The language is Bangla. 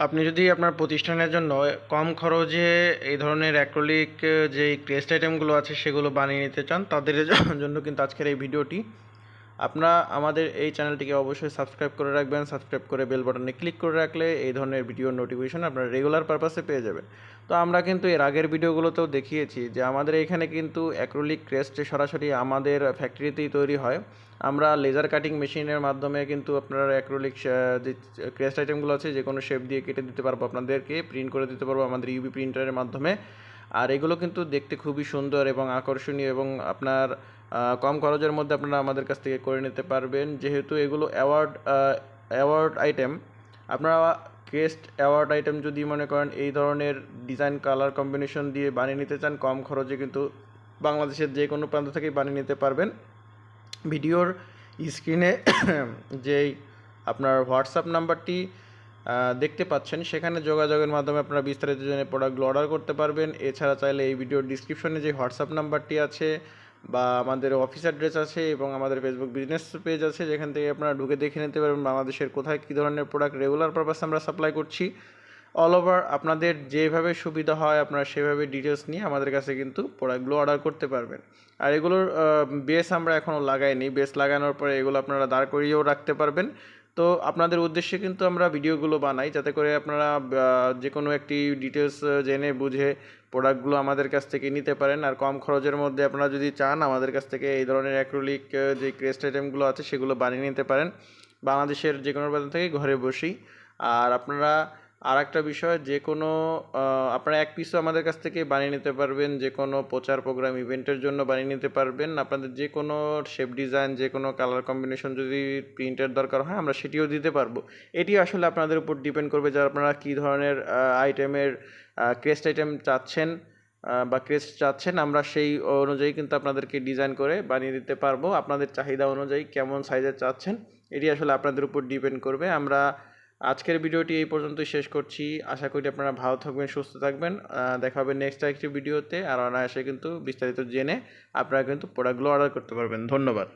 আপনি যদি আপনার প্রতিষ্ঠানের জন্য কম খরচে এই ধরনের অ্যাক্রোলিক যেই ক্রেস্ট আইটেমগুলো আছে সেগুলো বানিয়ে নিতে চান, তাদের জন্য কিন্তু আজকের এই ভিডিওটি আপনারা আমাদের এই চ্যানেলটিকে অবশ্যই সাবস্ক্রাইব করে রাখবেন, সাবস্ক্রাইব করে বেল বাটনে ক্লিক করে রাখলে এই ধরনের ভিডিও নোটিফিকেশন আপনারা রেগুলার পারপাসে পেয়ে যাবেন। তো আমরা কিন্তু এর আগের ভিডিওগুলোতেও দেখিয়েছি যে আমাদের এখানে কিন্তু অ্যাক্রোলিক ক্রেস্ট সরাসরি আমাদের ফ্যাক্টরিতেই তৈরি হয়। আমরা লেজার কাটিং মেশিনের মাধ্যমে কিন্তু আপনার অ্যাক্রোলিক যে ক্রেস্ট আইটেমগুলো আছে, যে কোনো শেপ দিয়ে কেটে দিতে পারব আপনাদেরকে প্রিন্ট করে দিতে পারব আমাদের ইউবি প্রিন্টারের মাধ্যমে। আর এগুলো কিন্তু দেখতে খুবই সুন্দর এবং আকর্ষণীয় এবং আপনার কম খরচের মধ্যে আপনারা আমাদের কাছ থেকে করে নিতে পারবেন। যেহেতু এগুলো অ্যাওয়ার্ড অ্যাওয়ার্ড আইটেম আপনারা ক্রেস্ট অ্যাওয়ার্ড আইটেম যদি মনে করেন, এই ধরনের ডিজাইন কালার কম্বিনেশন দিয়ে বানিয়ে নিতে চান, কম খরচে কিন্তু বাংলাদেশের যে কোনো প্রান্ত থেকেই বানিয়ে নিতে পারবেন। ভিডিওর স্ক্রিনে যেই আপনার হোয়াটসঅ্যাপ নাম্বারটি দেখতে পাচ্ছেন, সেখানে যোগাযোগের মাধ্যমে আপনারা বিস্তারিত জেনে প্রোডাক্টগুলো অর্ডার করতে পারবেন। এছাড়া চাইলে এই ভিডিওর ডিসক্রিপশনে যে হোয়াটসঅ্যাপ নাম্বারটি আছে বা আমাদের অফিস অ্যাড্রেস আছে এবং আমাদের ফেসবুক বিজনেস পেজ আছে, যেখান থেকে আপনারা ঢুকে দেখে নিতে পারবেন বাংলাদেশের কোথায় কী ধরনের প্রোডাক্ট রেগুলার পারপাসে আমরা সাপ্লাই করছি। অল ওভার আপনাদের যেভাবে সুবিধা হয়, আপনারা সেভাবে ডিটেলস নিয়ে আমাদের কাছে কিন্তু প্রোডাক্টগুলো অর্ডার করতে পারবেন। আর এগুলোর বেস আমরা এখনও লাগাইনি। বেস লাগানোর পরে এগুলো আপনারা দাঁড় করিয়েও রাখতে পারবেন। তো আপনাদের উদ্দেশ্যে কিন্তু আমরা ভিডিওগুলো বানাই, যাতে করে আপনারা যে কোনো একটি ডিটেলস জেনে বুঝে প্রোডাক্টগুলো আমাদের কাছ থেকে নিতে পারেন। আর কম খরচের মধ্যে আপনারা যদি চান, আমাদের কাছ থেকে এই ধরনের অ্যাক্রোলিক যে ক্রেস্ট আইটেমগুলো আছে, সেগুলো বানিয়ে নিতে পারেন। বাংলাদেশের যে কোনো প্রান্ত থেকে ঘরে বসেই। আর আপনারা আর একটা বিষয়, যে কোনো আপনারা এক পিসও আমাদের কাছ থেকে বানিয়ে নিতে পারবেন, যে কোনো প্রচার প্রোগ্রাম ইভেন্টের জন্য বানিয়ে নিতে পারবেন। আপনাদের যে কোনো শেপ ডিজাইন যে কোনো কালার কম্বিনেশন যদি প্রিন্টের দরকার হয়, আমরা সেটিও দিতে পারব। এটি আসলে আপনাদের উপর ডিপেন্ড করবে যে আপনারা কী ধরনের আইটেমের ক্রেস্ট আইটেম চাচ্ছেন বা ক্রেস্ট চাচ্ছেন। আমরা সেই অনুযায়ী কিন্তু আপনাদেরকে ডিজাইন করে বানিয়ে দিতে পারব। আপনাদের চাহিদা অনুযায়ী কেমন সাইজের চাচ্ছেন, এটি আসলে আপনাদের উপর ডিপেন্ড করবে। আমরা আজকের ভিডিওটি এই পর্যন্তই শেষ করছি। আশা করি আপনারা ভালো থাকবেন, সুস্থ থাকবেন। দেখা হবে নেক্সট আরেকটি ভিডিওতে। আর অনায়াসে কিন্তু বিস্তারিত জেনে আপনারা কিন্তু প্রোডাক্টগুলো অর্ডার করতে পারবেন। ধন্যবাদ।